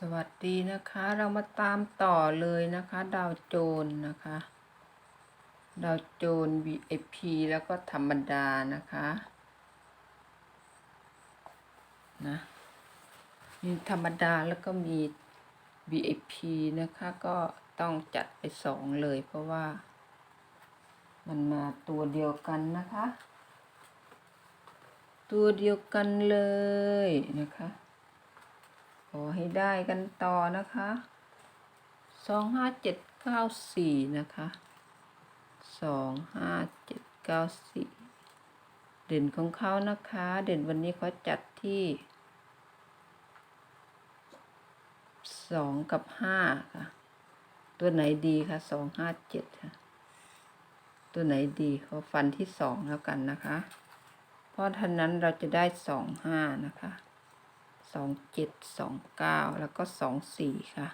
สวัสดีนะคะ เรามาตามต่อเลยนะคะ ดาวโจนนะคะ ดาวโจน VIP แล้วก็ธรรมดานะคะนะมีธรรมดาแล้วก็มี VIP นะคะก็ต้องจัดไปสองเลยเพราะว่า มันมาตัวเดียวกันนะคะ ตัวเดียวกันเลยนะคะ อให้ได้กันต่อนะคะสองห้าเจ็ดเก้าสี่นะคะสองห้าเจ็ดเก้าสี่เด่นของเขานะคะ เด่นวันนี้เขาจัดที่สองกับห้าค่ะ ตัวไหนดีคะสองห้าเจ็ดค่ะ ตัวไหนดีเขาฟันที่สองแล้วกันนะคะ เพราะท่านั้นเราจะได้สองห้านะคะ สองเจ็ดสองเก้าแล้วก็สองสี่ค่ะ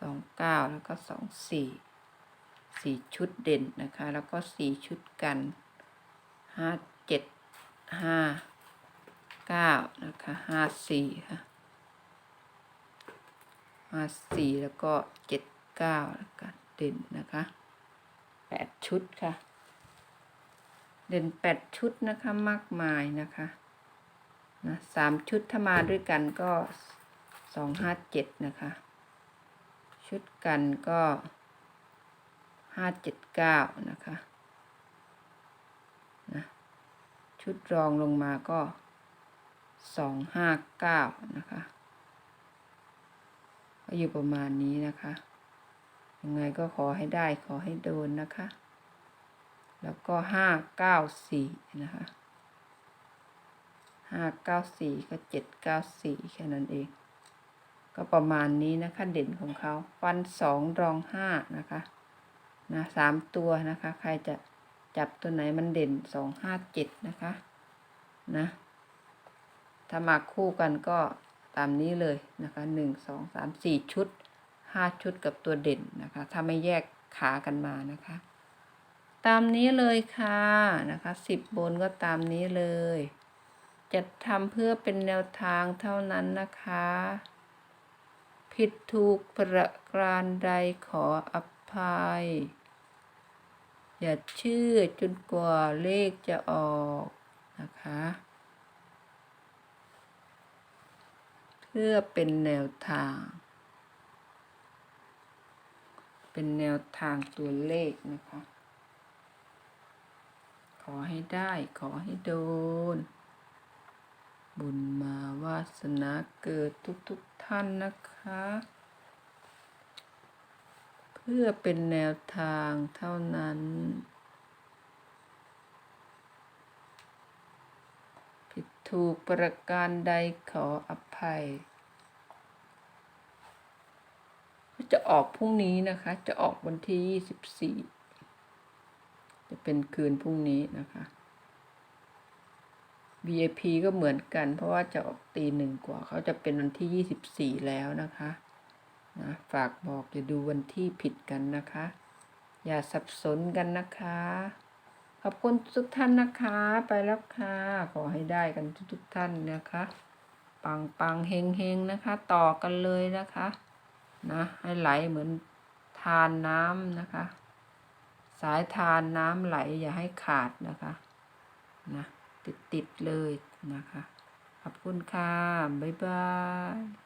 สองเก้าแล้วก็สองสี่สี่ชุดเด่นนะคะ แล้วก็สี่ชุดกันห้าเจ็ดห้าเก้านะคะห้าสี่ค่ะห้าสี่แล้วก็เจ็ดเก้าแล้วกันเด่นนะคะแปดชุดค่ะ เด่นแปดชุดนะคะมากมายนะคะ นะสามชุดถ้ามาด้วยกันก็สองห้าเจ็ดนะคะ ชุดกันก็ห้าเจ็ดเก้านะคะนะชุดรองลงมาก็สองห้าเก้านะคะก็อยู่ประมาณนี้นะคะยังไงก็ขอให้ได้ขอให้โดนนะคะ แล้วก็ห้าเก้าสี่นะคะ ห้าเก้าสี่ก็เจ็ดเก้าสี่แค่นั้นเอง ก็ประมาณนี้นะคะเด่นของเขาฟันสองรองห้านะคะนะสามตัวนะคะ ใครจะจับตัวไหนมันเด่นสองห้าเจ็ดนะคะนะถ้ามาคู่กันก็ตามนี้เลยนะคะหนึ่งสองสามสี่ชุดห้าชุดกับตัวเด่นนะคะ ถ้าไม่แยกขากันมานะคะ ตามนี้เลยค่ะนะคะสิบบนก็ตามนี้เลย จะทำเพื่อเป็นแนวทางเท่านั้นนะคะ ผิดถูกประการใดขออภัย อย่าเชื่อจนกว่าเลขจะออกนะคะ เพื่อเป็นแนวทาง เป็นแนวทางตัวเลขนะคะ ขอให้ได้ขอให้โดน บุญมาวาสนาเกิดทุกๆทท่านนะคะ เพื่อเป็นแนวทางเท่านั้น ผิดถูกประการใดขออภัย จะออกพรุ่งนี้นะคะ จะออกวันที่ 24 จะเป็นคืนพรุ่งนี้นะคะ VIP ก็เหมือนกัน เพราะว่าจะออกตีหนึ่งกว่า เขาจะเป็นวันที่ 24 แล้วนะคะนะฝากบอกอย่าดูวันที่ผิดกันนะคะ อย่าสับสนกันนะคะ ขอบคุณทุกท่านนะคะ ไปแล้วค่ะ ขอให้ได้กันทุกๆท่านนะคะ ปังปังเฮงเฮงนะคะ ต่อกันเลยนะคะนะให้ไหลเหมือนทานน้ำนะคะ สายทานน้ำไหลอย่าให้ขาดนะคะนะ ติด ๆ เลยนะคะ ขอบคุณค่ะ บ๊ายบาย